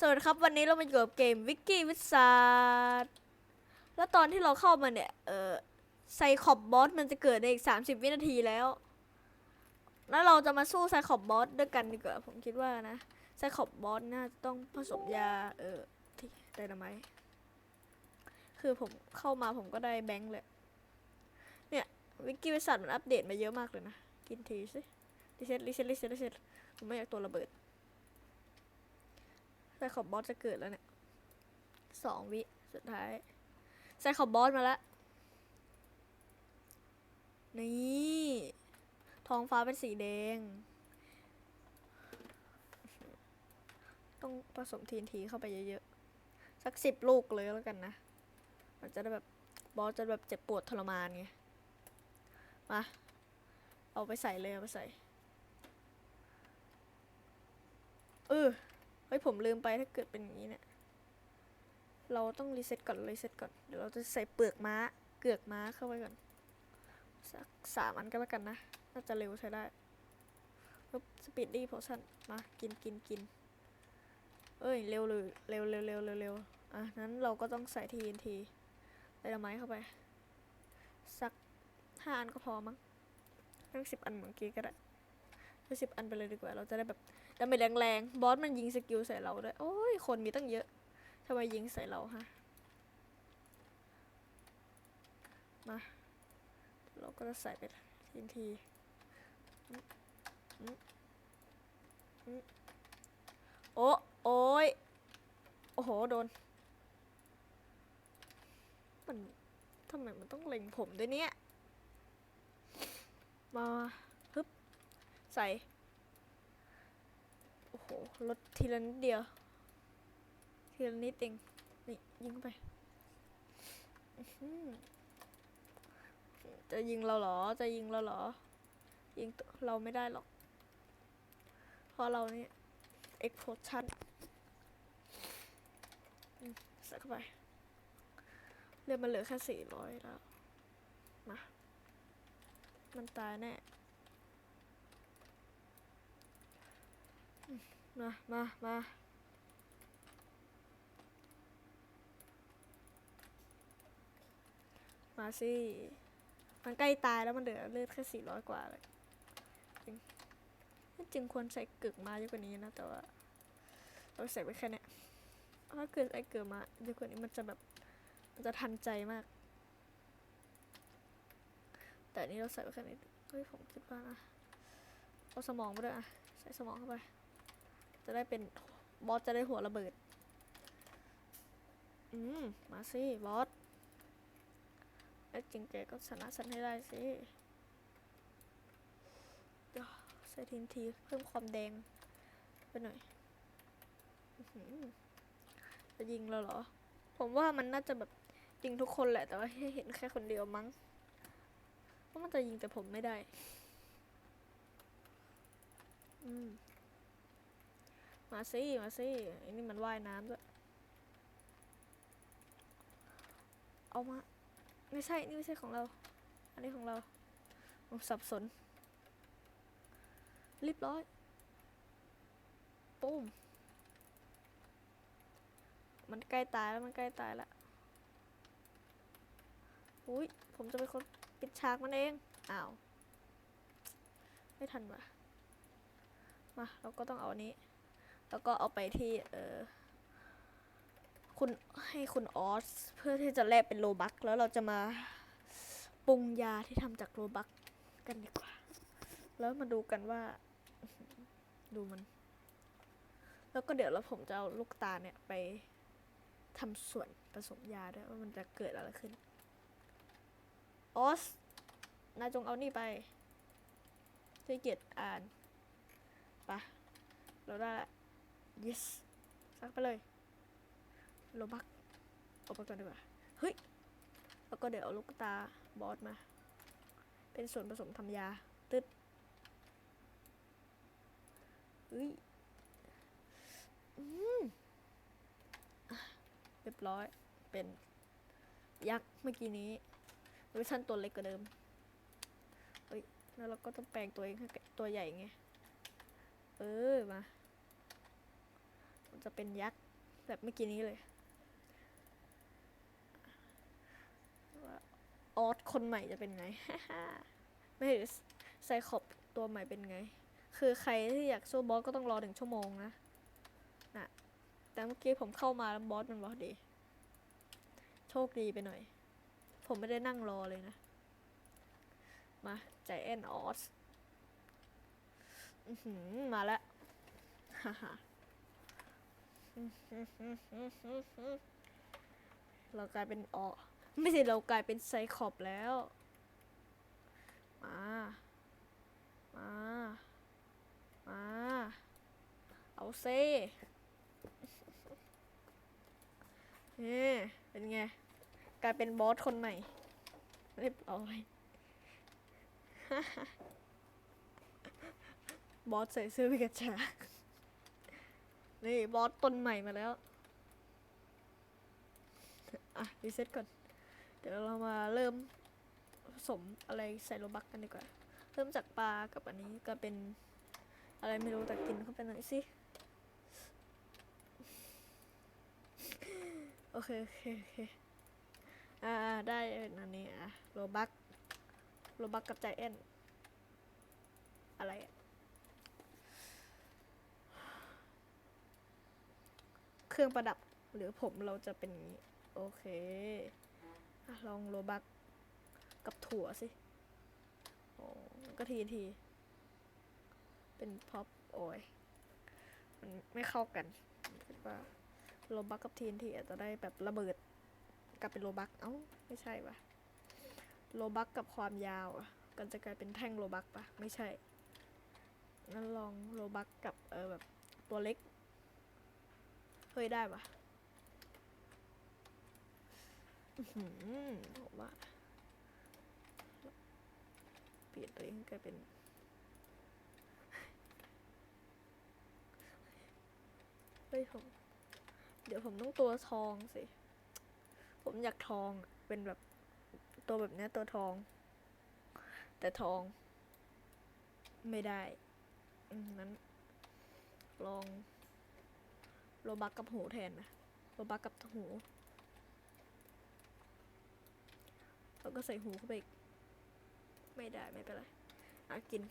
สวัสดีครับวันนี้เรามาอยู่กับเกมวิกกี้วิสาดแล้วตอนที่เราเข้ามาเนี่ย เออไซคอบบอสมันจะเกิดในอีก30วินาทีแล้ว แล้วเราจะมาสู้ไซคอบบอสด้วยกันดีกว่า ผมคิดว่านะ ไซคอบบอสน่าจะต้องผสมยา เออที่ไดนาไมคือผมเข้ามาผมก็ได้แบงค์เลย เนี่ยวิกกี้วิสาดมันอัปเดตมาเยอะมากเลยนะ กินทีสิรีเซ็ตรีเซ็ตรีเซ็ตรีเซ็ตผมไม่อยากตัวระเบิด ไซคอบบอสจะเกิดแล้วเนี่ยสองวิสุดท้ายไซคอบบอสมาแล้ว นี่ท้องฟ้าเป็นสีแดง ต้องผสมทีนทีเข้าไปเยอะๆ สักสิบลูกเลยแล้วกันนะ มันจะได้แบบบอสจะแบบเจ็บปวดทรมานไง มา เอาไปใส่เลย เอาไปใส่เออ เฮ้ยผมลืมไปถ้าเกิดเป็นอย่างนี้เนี่ยเราต้องรีเซ็ตก่อนรีเซ็ตก่อนเดี๋ยวเราจะใส่เปลือกม้าเกือกม้าเข้าไปก่อนสักสามอันก็แล้วกันนะน่าจะเร็วใช้ได้ปึ๊บสปีดดี้โพชั่นมากินกินกินเอ้ยเร็วเลยเร็วเร็วเร็วเร็วเร็วอะนั้นเราก็ต้องใส่ทีนทีไดนาไม้เข้าไป สักห้าอันก็พอมั้งตั้งสิบอันเหมื่อกี้ก็ได้ไปสิบอันไปเลยดีกว่า เราจะได้แบบ ดาเมจแรงๆ บอสมันยิงสกิลใส่เราด้วย โอ้ย คนมีตั้งเยอะทำไมยิงใส่เราฮะ มา เราก็จะใส่ไปทีนทีอืมอืมอืมโอ้โอ้ย โอ้โห โดน มันทำไมมันต้องเล็งผมด้วยเนี่ย มาฮึบใส่ อ้โหลดทีละนิดเดียว ทีละนิดเองนี่ยิงไป จะยิงเราเหรอ จะยิงเราเหรอ ยิงเราไม่ได้หรอก เพราะเราเนี่ย explosion อืมใส่เข้าไปเลือดมันเหลือแค่สี่ร้อยแล้ว มา มันตายแน่ มามามามาสิ มันใกล้ตายแล้วมันเหลือเลือดแค่สี่ร้อยกว่าเลยจริงจริงควรใส่เกือกมาเยอะกว่านี้นะ แต่ว่าเราใส่ไปแค่เนี้ยถ้าเกิดใส่เกือกมาเยอะกว่านี้มันจะแบบมันจะทันใจมาก แต่นนี้เราใส่ไปแค่นี้เฮ้ยผมคิดว่านะเอาสมองไปด้วยอะใส่สมองเข้าไป จะได้เป็นบอสจะได้หัวระเบิด อืม มาสิบอสไอ้จริงแกก็ชนะฉันให้ได้สิเดี๋ยวใส่ทีนทีเพิ่มความแดงไปหน่อยอจะยิงเราเหรอ ผมว่ามันน่าจะแบบยิงทุกคนแหละ แต่ว่าให้เห็นแค่คนเดียวมั้งเพราะมันจะยิงแต่ผมไม่ได้ อืม มาสิมาสิไอ้นี่มันว่ายน้ำด้วย เอามา ไม่ใช่ นี่ไม่ใช่ของเรา อันนี้ของเราผมสับสนเรียบร้อยปุ้ม มันใกล้ตายแล้วมันใกล้ตายแล้วอุ้ยผมจะเป็นคนปิดฉากมันเอง อ้าว ไม่ทันว่ะ มา เราก็ต้องเอาอันนี้ แล้วก็เอาไปที่เออคุณให้คุณออสเพื่อที่จะแลกเป็นโลบักแล้วเราจะมาปรุงยาที่ทำจากโลบักกันดีกว่า แล้วมาดูกันว่า ดูมัน แล้วก็เดี๋ยวเราผมจะเอาลูกตาเนี่ยไปทำส่วนผสมยาด้วยว่ามันจะเกิดอะไรขึ้น ออสนายจงเอานี่ไปช่วยเกียรติอ่านไปะเราได้ละ yes ซักไปเลยโลบักเอาไปก่อนดีกว่า เฮ้ย แล้วก็เดี๋ยวเอาลูกตาบอสมา เป็นส่วนผสมทำยา ตึ๊ดเฮ้ย อืมเรียบร้อย เป็นยักษ์เมื่อกี้นี้เวอร์ชันตัวเล็กกว่าเดิม เฮ้ย แล้วเราก็ต้องแปลงตัวเองให้ตัวใหญ่ไง เออ มา จะเป็นยักษ์แบบเมื่อกี้นี้เลยออสคนใหม่จะเป็นไง ไม่ใช่ไซคอบตัวใหม่เป็นไง คือใครที่อยากสู้บอสก็ต้องรอหนึ่งชั่วโมงนะนะแต่เมื่อกี้ผมเข้ามาแล้วบอสมันบอสดี โชคดีไปหน่อย ผมไม่ได้นั่งรอเลยนะ มาใจแอนออสมาแล้วฮ่า เรากลายเป็นออไม่ใช่เรากลายเป็นไซคอบแล้ว มา มา มา เอาเซ่นี่เป็นไง กลายเป็นบอสคนใหม่ เรียบร้อยบอสใส่เสื้อพิกาชา นี่บอสตนใหม่มาแล้ว อะรีเซ็ตก่อน เดี๋ยวเรามาเริ่มผสมอะไรใส่โลบักกันดีกว่า เริ่มจากปลากับอันนี้ก็เป็นอะไรไม่รู้แต่กินเข้าไปหน่อยสิโอเคโอเคโอเคอ่าได้อันนี้อะโลบักโลบักกับใจแอนอะไรอะ เครื่องประดับหรือผมเราจะเป็นอย่างนี้ โอเคอลองโลบักกับถั่วสิโอ้ก็ทีที เป็นพ็อปโอ้ยมันไม่เข้ากันคิดว่าโลบักกับทีนทีอาจจะได้แบบระเบิด กลับเป็นโลบักเอ้าไม่ใช่ปะโลบักกับความยาวอะก็จะกลายเป็นแท่งโลบักปะไม่ใช่งั้นลองโลบักกับเออแบบตัวเล็ก เฮ้ยได้ปะผมว่าเปลี่ยนตัวเองให้กลายเป็นเฮ้ยผม เดี๋ยวผมต้องตัวทองสิ ผมอยากทองเป็นแบบตัวแบบนี้ตัวทอง แต่ทอง ไม่ได้นั้นลอง โลบักกับหูแทนนะโลบักกับหูแล้วก็ใส่หูเข้าไปอีกไม่ได้ไม่เป็นไรอะกิน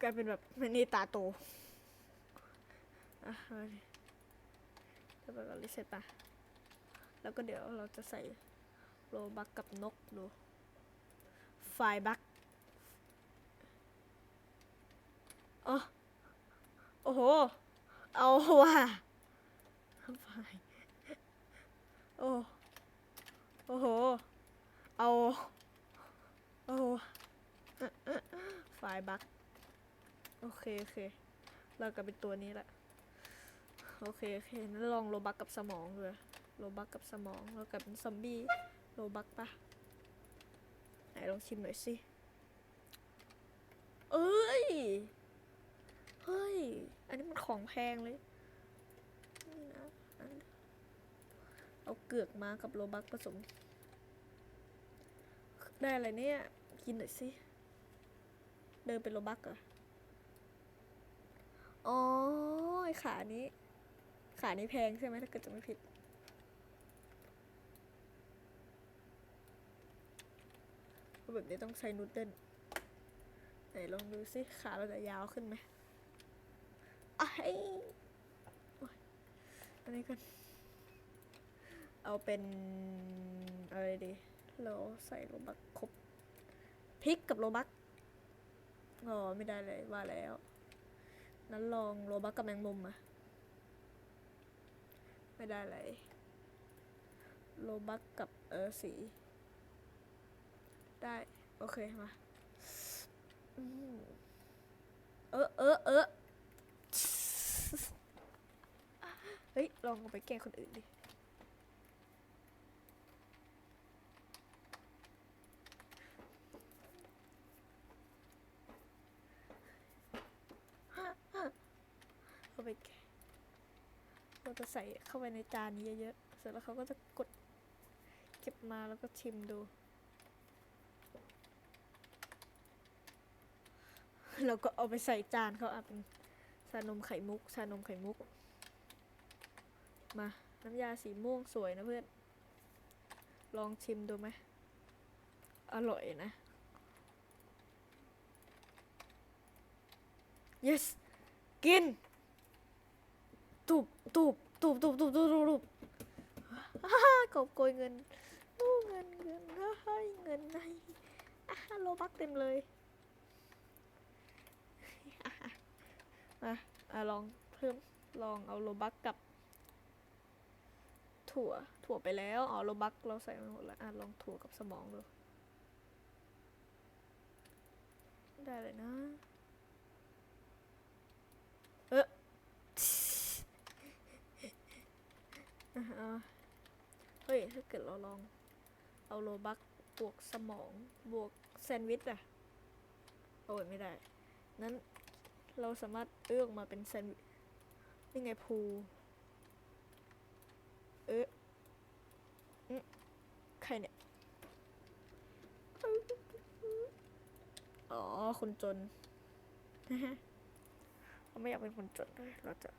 กลายเป็นแบบมันนี่ตาโตอะเอาดิแล้วก็รีเซ็ตปแล้วก็เดี๋ยวเราจะใส่โลบักกับนกดูไฟบัก โอ้โอ้โห เอาว่ะไฟโอ้ โอ้โห เอา โอ้ไฟบักโอเค โอเค เรากลับเป็นตัวนี้แหละ โอเค โอเคนั้นลองโลบักกับสมองเลยโลบักกับสมอง เรากลับเป็นซอมบี้ โลบักปะไหนลองชิมหน่อยสิ เอ้ย เฮ้ย อันนี้มันของแพงเลยนี่นะเอาเกือกมากับโลบักผสม ได้อะไรเนี่ย กินหน่อยสิ เดินเป็นโลบักเหรอ อ๋อไอ้ขานี้ ขานี้แพงใช่ไหมถ้าเกิดจะไม่ผิดแบบนี้ต้องใช้นูดเดิลไหนลองดูสิขาเราจะยาวขึ้นไหม อ้ายโอ๊ยอันนี้กัน เอาเป็นอะไรดี เราใส่โลบักครบพริกกับโลบักอ๋อไม่ได้เลยว่าแล้ว นั้นลองโลบักกับแมงมุมอะไม่ได้เลยโลบักกับเออสี ได้ โอเค มา เออเออเออ เฮ้ย ลองเอาไปแกล้งคนอื่นดิ เอาไปแกะเราจะใส่เข้าไปในจานนี้เยอะๆ เสร็จแล้วเขาก็จะกดเก็บมาแล้วก็ชิมดู เราก็เอาไปใส่จานเขาอะเป็นชานมไข่มุกชานมไข่มุก มาน้ำยาสีม่วงสวยนะเพื่อน ลองชิมดูไหม อร่อยนะ yes กิน ตุบตุบตุบตุบตุบตุบตุบกบโกยเงินเงินเงินเฮ้ยเงินในโลบักเต็มเลยมาลองเพิ่มลองเอาโลบักกับ ถั่ว ถั่วไปแล้ว อ๋อโลบักเราใส่ไปหมดแล้ว อะลองถั่วกับสมองดู ได้เลยนะ เอออะเอาเฮ้ย ถ้าเกิดเราลอง เอาโลบักบวกสมอง บวกแซนด์วิชอะโอ้ยไม่ได้ นั้นเราสามารถเอื้อออกมาเป็นแซนด์วิชนี่ไงพู เอ๊ะอืมใครเนี่ย อ๋อ คนจนเราไม่อยากเป็นคนจนด้วยเราจะ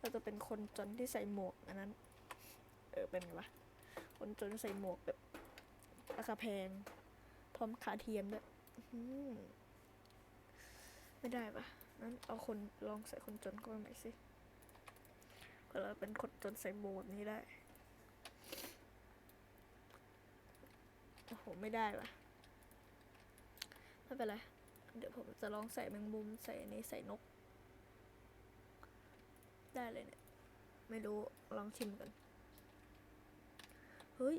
เราจะเป็นคนจนที่ใส่หมวกอันนั้น เออ เป็นไงวะ คนจนใส่หมวกแบบราคาแพง พร้อมขาเทียมด้วยไม่ได้ปะนั้นเอาคนลองใส่คนจนเข้าไปใหม่สิ เราเป็นคนจนใส่หมวกนี้ได้ โอ้โห ไม่ได้ปะไม่เป็นไร เดี๋ยวผมจะลองใส่แมงมุมใส่นี้ใส่นก ได้เลยเนี่ย ไม่รู้ ลองชิมกัน เฮ้ย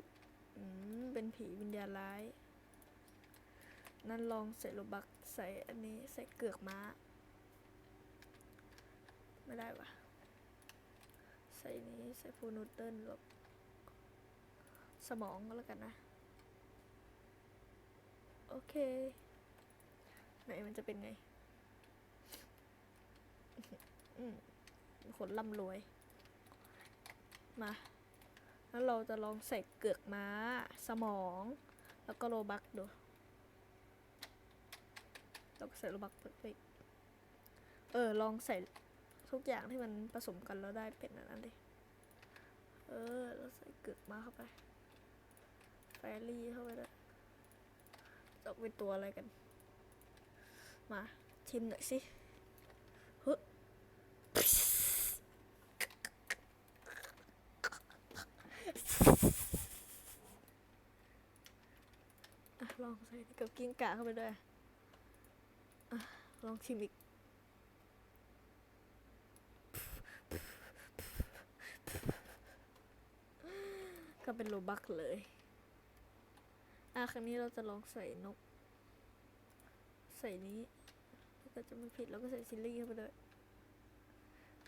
อืมเป็นผีวิญญาณร้าย นั่นลองใส่โลบักใส่อันนี้ใส่เกือกม้า ไม่ได้ปะ ใส่นี้ใส่ฟูนูเติลลบสมองก็แล้วกันนะ โอเค ไหนมันจะเป็นไงอืมคนร่ำรวย มา แล้วเราจะลองใส่เกือกม้า สมอง แล้วก็โลบักดูเราก็ใส่โลบักไปเออ ลองใส่ ทุกอย่างที่มันผสมกันแล้วได้เป็นอันนั้นดิเออเราใส่เกือกมาเข้าไปแฟรี่เข้าไปด้วยจะเป็นตัวอะไรกัน มาชิมหน่อยสิฮ้ยอะลองใส่กับกิ้งก่าเข้าไปด้วยอลองชิมอีก ก็เป็นโลบักเลย อะครั้งนี้เราจะลองใส่นก ใส่นี้ถ้าเกิดจะไม่ผิดเราก็ใส่ซิลลี่เข้าไปด้วย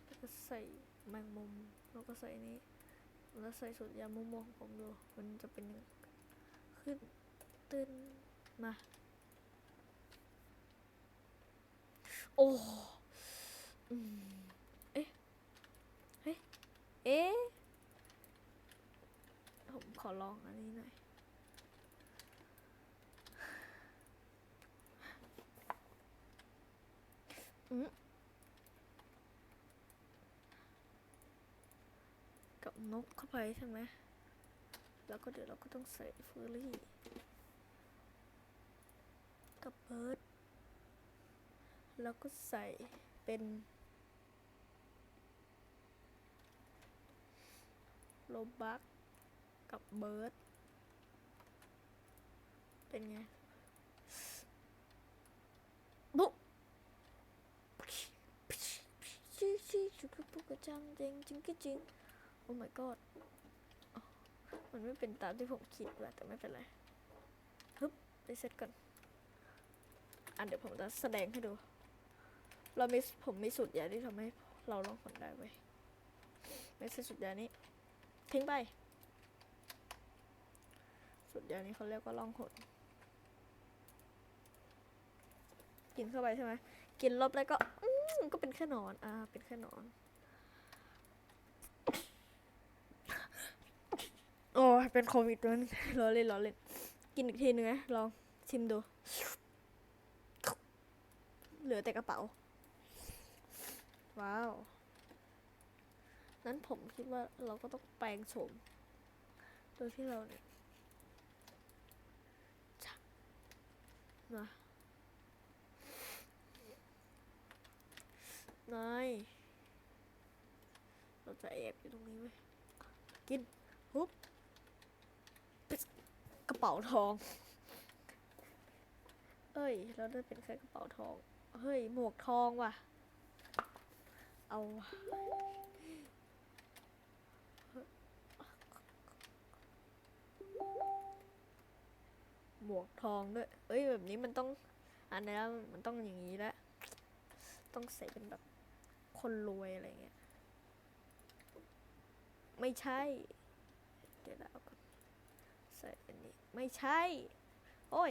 แล้วก็ใส่แมงมุมแล้วก็ใส่นี้ แล้วใส่สูตรยาม่วงของผมดู มันจะเป็นขึ้นตึ้นมา โอ้เอ๊ะเฮ้ยเอ๊ะ ขอลองอันนี้หน่อยอืมกับนกเข้าไปใช่ไหม แล้วก็เดี๋ยวเราก็ต้องใส่เฟอร์รี่ กับเบิร์ด แล้วก็ใส่เป็นโลบัก กับเบิร์ดเป็นไงบุ๊กชิชิจุกปุกกระจังจริงจริงก็จริงโอ้ my god อ๋อมันไม่เป็นตามที่ผมคิดว่ะแต่ไม่เป็นไรฮึบไปเซตก่อน อันเดี๋ยวผมจะแสดงให้ดู เรามีผมมีสูตรยาที่ทำให้เราลองผลได้เว้ยไม่ใช่สูตรยานี้ทิ้งไป สูตรยานี้เขาเรียกว่าล่องหนกินเข้าไปใช่ไหมกินลบแล้วก็อืมก็เป็นแค่นอน อ่า เป็นแค่นอน โอ้เป็นโควิดมันล้อเล่นล้อเล่น กินอีกทีนึงนะลองชิมดู เหลือแต่กระเป๋า ว้าว นั้นผมคิดว่าเราก็ต้องแปลงโฉมโดยที่เราเนี่ยชัก มานายเราจะแอบอยู่ตรงนี้ไหมกินปุ๊บกระเป๋าทอง เอ้ย เราได้เป็นแค่กระเป๋าทอง เฮ้ย หมวกทองว่ะ เอา หมวกทองด้วย เอ้ยแบบนี้มันต้อง อันนี้แล้วมันต้องอย่างนี้แล้วต้องใส่เป็นแบบคนรวยอะไรเงี้ย ไม่ใช่ เดี๋ยวเราก่อนใส่อันนี้ ไม่ใช่ โอ้ย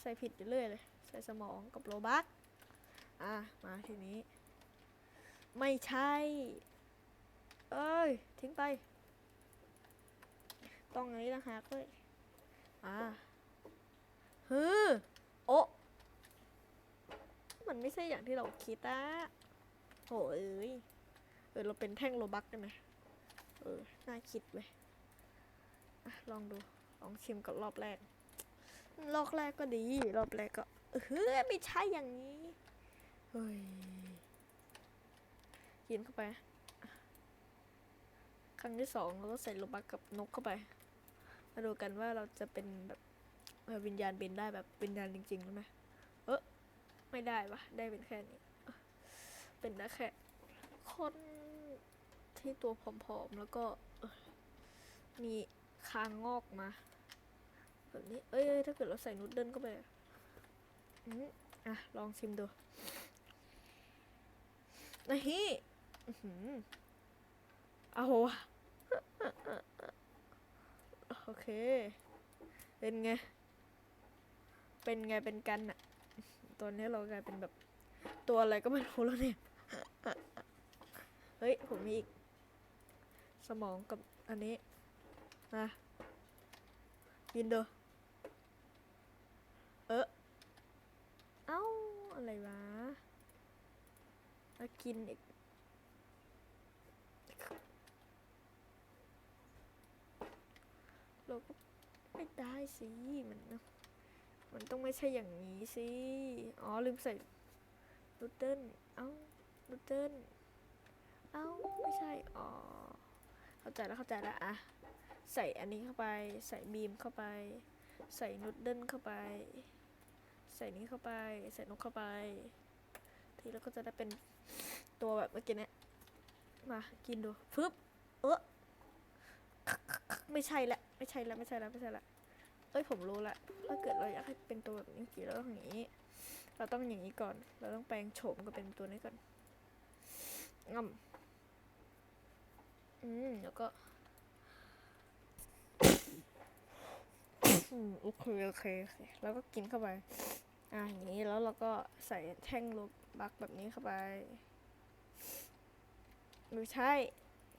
ใส่ผิดอยู่เรื่อยเลย ใส่สมองกับโลบักอะ มาทีนี้ ไม่ใช่ เอ้ย ทิ้งไป ต้องอันนี้ต่างหากเลย อ่าฮือโอะมันไม่ใช่อย่างที่เราคิดอะโอ้ยเอ้ยเออเราเป็นแท่งโลบักได้ไหมเออ น่าคิดเว้ยลองดู ลองชิมกับรอบแรก รอบแรกก็ดี รอบแรกก็ เฮ้ย ไม่ใช่อย่างนี้ เฮ้ย กินเข้าไป ครั้งที่สองเราก็ใส่โลบักกับนกเข้าไป มาดูกันว่าเราจะเป็นแบบวิญญาณบินได้แบบวิญญาณจริงๆหรือไหมเออไม่ได้ปะได้เป็นแค่นี้ เป็นได้แค่คนที่ตัวผอมๆแล้วก็มีคางงอกมาแบบนี้ เอ้ยถ้าเกิดเราใส่นูดเดิลเข้าไปอืมอะ ลองชิมดูนะฮิอื้อหือเอาว โอเค เป็นไง เป็นไงเป็นกันอะตอนนี้เรากลายเป็นแบบตัวอะไรก็ไม่รู้แล้วเนี่ย เฮ้ย ผมมีอีก สมองกับอันนี้นะกินดูเออเอ้า อะไรวะมากินอีก ได้สิมันมันต้องไม่ใช่อย่างนี้สิอ๋อลืมใส่นูดเดิลเอ้านูดเดิลเอ้าไม่ใช่อ๋อเข้าใจแล้วเข้าใจแล้วอะใส่อันนี้เข้าไปใส่บีมเข้าไป ใส่นูดเดิลเข้าไป ใส่นี้เข้าไป ใส่นกเข้าไป ทีแล้วก็จะได้เป็นตัวแบบเมื่อกี้เนี้ยมากินดูฟึบเออไม่ใช่ละไม่ใช่ละไม่ใช่ละไม่ใช่ละ อ้ยผมรู้ละถ้าเกิดเราอยากให้เป็นตัวแบบนี้จริงๆเราต้องอย่างนี้ เราต้องอย่างนี้ก่อน เราต้องแปลงโฉมก็เป็นตัวนี้ก่อนง่ำอืมแล้วก็อืมโอเคโอเคโอเคแล้วก็กินเข้าไป อะอย่างนี้แล้วเราก็ใส่แท่งโลบักแบบนี้เข้าไปไม่ใช่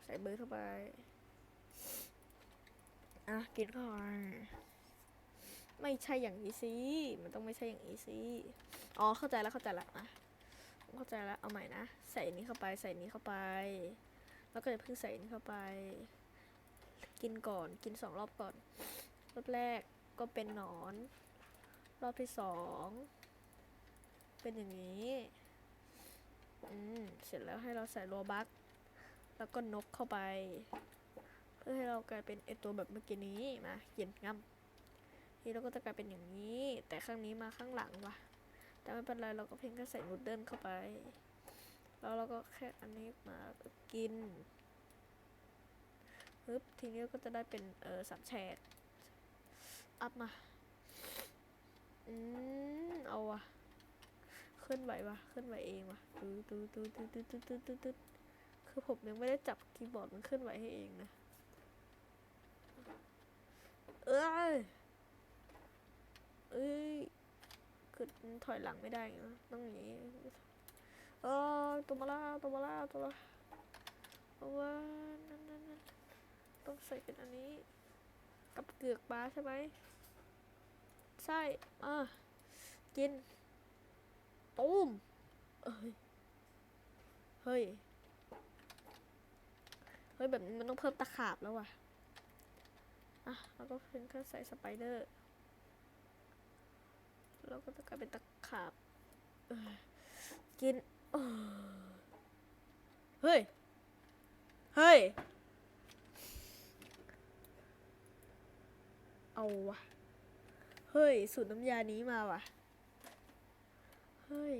ใส่เบอร์เข้าไป อะ กินเข้าไป ไม่ใช่อย่างนี้สิมันต้องไม่ใช่อย่างนี้สิอ๋อเข้าใจแล้วเข้าใจแล้วอะเข้าใจแล้วเอาใหม่นะใส่นี้เข้าไปใส่นี้เข้าไป แล้วก็อย่าเพิ่งใส่นี้เข้าไป กินก่อนกินสองรอบก่อน รอบแรกก็เป็นหนอน รอบที่สองเป็นอย่างนี้อืมเสร็จแล้วให้เราใส่โลบักแล้วก็นกเข้าไป เพื่อให้เรากลายเป็นไอตัวแบบเมื่อกี้นี้มากินง่ำ ทีเราก็จะกลายเป็นอย่างนี้ แต่ข้างนี้มาข้างหลังว่ะ แต่ไม่เป็นไรเราก็เพียงแค่ใส่นูดเดิลเข้าไป แล้วเราก็แค่อันนี้มากินปึ๊บทีนี้ก็จะได้เป็นเออสามแฉกอัพมา อืมเอาว่ะเคลื่อนไหวว่ะเคลื่อนไหวเองว่ะตูตูตูตูตูตูตูตูตูคือผมยังไม่ได้จับคีย์บอร์ดมันเคลื่อนไหวให้เองนะ เอ้ย อ้ยคือถอยหลังไม่ได้นะต้องอย่างนี้เออตัวมาล่าตัวมาล่าตัวมาเอาว่านั่นนั่นต้องใส่เป็นอันนี้ กับเกือกปลาใช่ไหมใช่อะกินตูมเอ้ยเฮ้ยเฮ้ยแบบนี้มันต้องเพิ่มตะขาบแล้วว่ะอะแล้วก็เพิ่มแค่ใส่สไปเดอร์ แล้วก็จะกลายเป็นตะขาบกินเฮ้ย เฮ้ย เอาวะ เฮ้ย สูตรน้ำยานี้มาว่ะเฮ้ย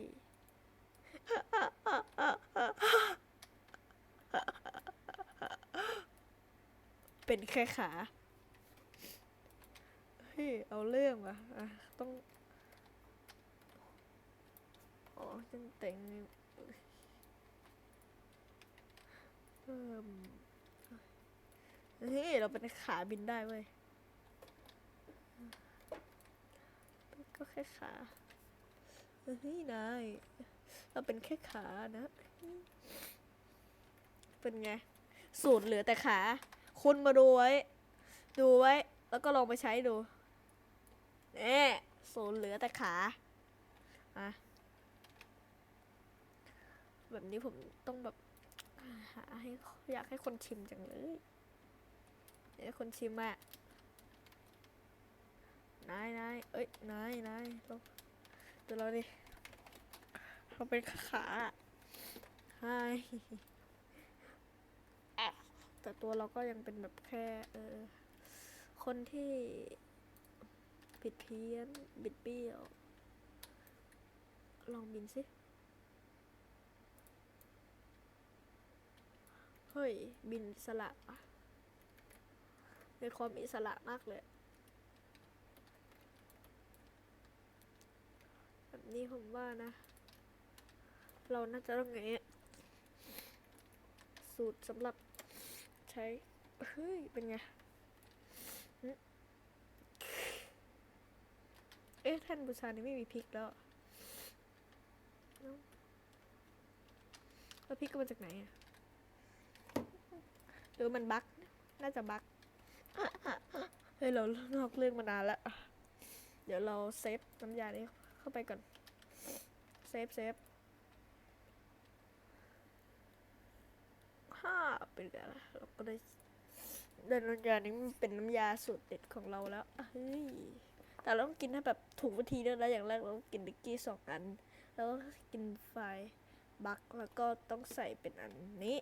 เป็นแค่ขา เฮ้ย เอาเรื่องวะอะต้อง อ๋อจังเต็งเพิ่มเฮ้ยเราเป็นขาบินได้เว้ยก็แค่ขาเฮ้ยนายเราเป็นแค่ขานะ เป็นไง สูตรเหลือแต่ขา คุณมาดูไว้ ดูไว้ แล้วก็ลองไปใช้ดูเน่สูตรเหลือแต่ขาอะ แบบนี้ผมต้องแบบหาให้อยากให้คนชิมจังเลยอยากให้คนชิมอะนายนายเอ้ยนายนายเราดูเราดิเราเป็นขาใช่แต่ตัวเราก็ยังเป็นแบบแค่เออคนที่ผิดเพี้ยนบิดเบี้ยว ลองบินสิ ฮ้ย บินอิสระเป็นความอิสระมากเลย แบบนี้ผมว่านะ เราน่าจะต้องอย่างเงี้ยสูตรสำหรับใช้ เฮ้ย เป็นไง เอ๊ะแท่นบูชานี่ไม่มีพริกแล้วแล้วพริกก็มาจากไหนอะ หรือมันบั๊กน่าจะบั๊กเฮ้ยเรานอกเรื่องมานานแล้ว เดี๋ยวเราเซฟน้ำยานี้เข้าไปก่อน เซฟเซฟฮ่าเป็นไงล่ะเราก็ได้ได้น้ำยานี้มันเป็นน้ำยาสูตรเด็ดของเราแล้วเฮ้ยแต่เราต้องกินให้แบบถูกวิธีด้วยนะอย่างแรกเราต้องกินดิกกี้สองอัน แล้วก็กินไฟบักแล้วก็ต้องใส่เป็นอันนี้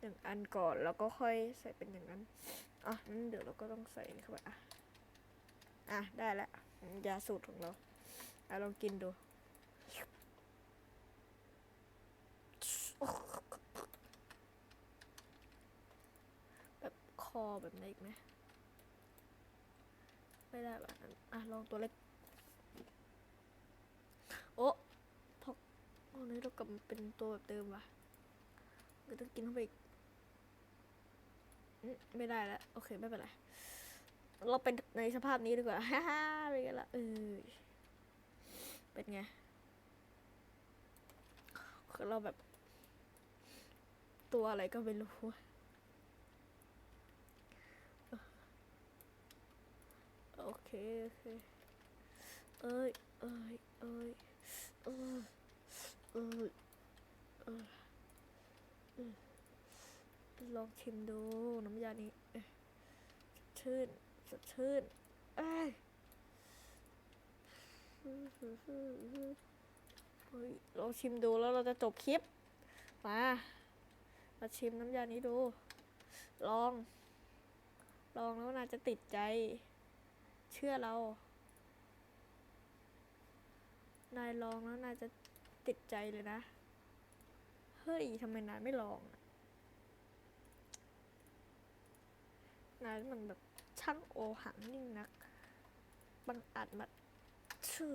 หนึ่งอันก่อนแล้วก็ค่อยใส่เป็นอย่างนั้นอะนั้นเดี๋ยวเราก็ต้องใส่เข้าไปอะอะได้แล้วยาสูตรของเราอะลองกินดูแบบคอแบบไหนอีกไหมไม่ได้แบบนั้นอะลองตัวเล็กโอ้พอตอนนี้เรากลับมาเป็นตัวแบบเดิมว่ะ ก็ต้องกินเข้าไปอีกอืมไม่ได้แล้ว โอเค ไม่เป็นไร เราเป็นในสภาพนี้ดีกว่า ฮ่าฮ่าไปกันละเออเป็นไงคือเราแบบ ตัวอะไรก็ไม่รู้โอเค โอเค เอ้ย เอ้ย เอ้ย เอ้ยเอ้ย ลองชิมดูน้ำยานี้สดชื่นสดชื่นเอ้ยเฮ้ยลองชิมดูแล้วเราจะจบคลิป มา มาชิมน้ำยานี้ดู ลอง ลองแล้วน่าจะติดใจ เชื่อเรา นายลองแล้วนายจะติดใจเลยนะ เฮ้ยทำไมนายไม่ลองอะ นายมันแบบช่างโอหังยิ่งนักบังอาจมาชื่อ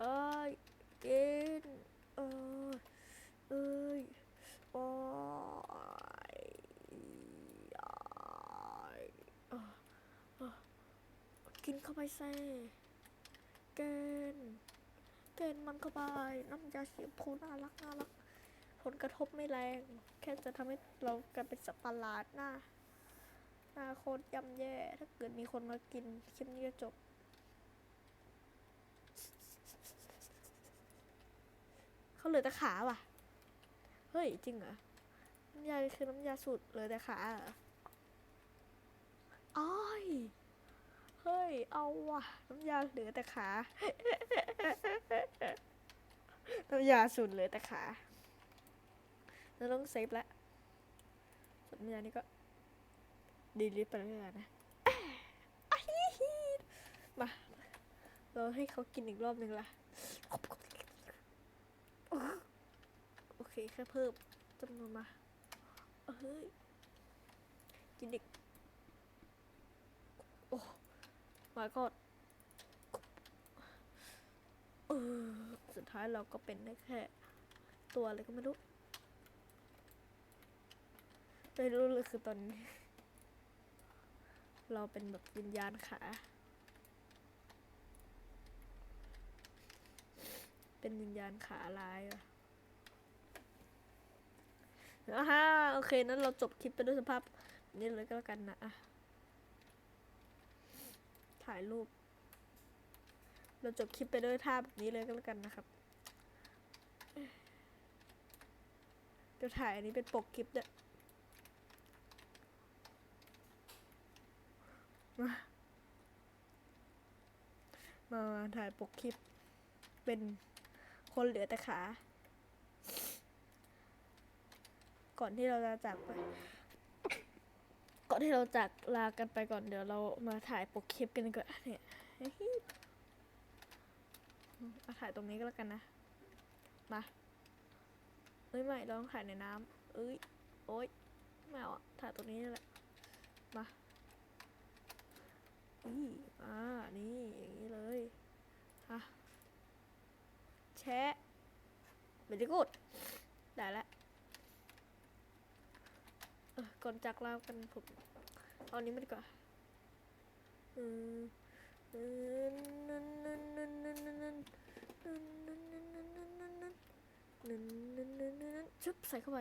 เอ้ยกินเอ้ยเอ้ยโอ้ยกินเข้าไปเซ่เกนเกนมันเข้าไปน้ำยาสีชมพูน่ารักน่ารักผลกระทบไม่แรง แค่จะทำให้เรากลายเป็นสัตว์ประหลาดหน้า นาโคตรย่ำแย่ ถ้าเกิดมีคนมากินคลิปนี้จะจบ เขาเหลือแต่ขาว่ะ เฮ้ย จริงเหรอ น้ำยาคือน้ำยาสูตรเหลือแต่ขาเหรออ้อยเฮ้ย เอาว่ะ น้ำยาเหลือแต่ขา น้ำยาสูตรเหลือแต่ขาเราต้องเซฟแล้วส่วนน้ำยานี่ก็ ดีลิทไปเลยนะอะฮิฮิมาเราให้เขากินอีกรอบหนึ่งละโอเค แค่เพิ่มจำนวนมาเฮ้ยกินอีกโอ้มาก็เออสุดท้ายเราก็เป็นได้แค่ ตัวอะไรก็ไม่รู้ไม่รู้เลยคือตอนนี้ เราเป็นแบบวิญญาณขา เป็นวิญญาณขาลายอะอ่าฮะโอเคนั้นเราจบคลิปไปด้วยสภาพนี้เลยก็แล้วกันนะอะถ่ายรูป เราจบคลิปไปด้วยท่าแบบนี้เลยก็แล้วกันนะครับเดี๋ยวถ่ายอันนี้เป็นปกคลิปเด้อ มาถ่ายปกคลิป เป็นคนเหลือแต่ขา ก่อนที่เราจะจากไป ก่อนที่เราจากลากันไปก่อนเดี๋ยวเรามาถ่ายปกคลิปกันก่อนเนี่ยเอาถ่ายตรงนี้ก็แล้วกันนะ มาเอ้ยไม่เราต้องถ่ายในน้ำเอ้ย โอ๊ยไม่เอาถ่ายตรงนี้แหละ มา อีอ่านี่ อย่างนี้เลยฮะแชะเบดีกูดได้แล้วเออก่อนจากลากันผมเอาอันนี้มาดีกว่าอืมอืมนั่นนั่นนั่นนั่นนั่นนั่นนั่นนั่นนั่นนั่นนั่นนั่นนั่นนั่นนั่นนั่นนั่นชุบใส่เข้าไป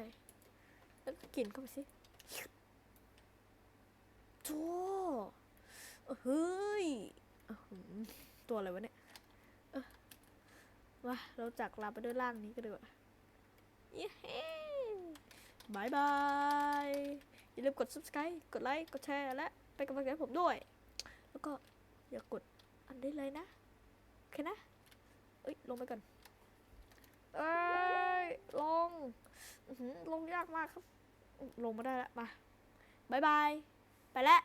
แล้วก็กินเข้าไปสิโธ่ เฮ้ยตัวอะไรวะเนี่ยมาเราจากลาไปด้วยร่างนี้ก็ดีกว่าเย้บายบาย อย่าลืมกด subscribe กดไลค์ กดแชร์ และเป็นกำลังใจให้ผมด้วย แล้วก็อย่ากดอันได้เลยนะ โอเคนะ เอ้ย ลงไปก่อน เอ้ย ลง ลงยากมากครับ ลงมาได้แล้วมาบายบาย ไปแล้ว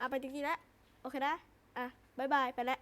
อะไปจริงๆแล้ว โอเคนะ อะบายบาย ไปแล้ว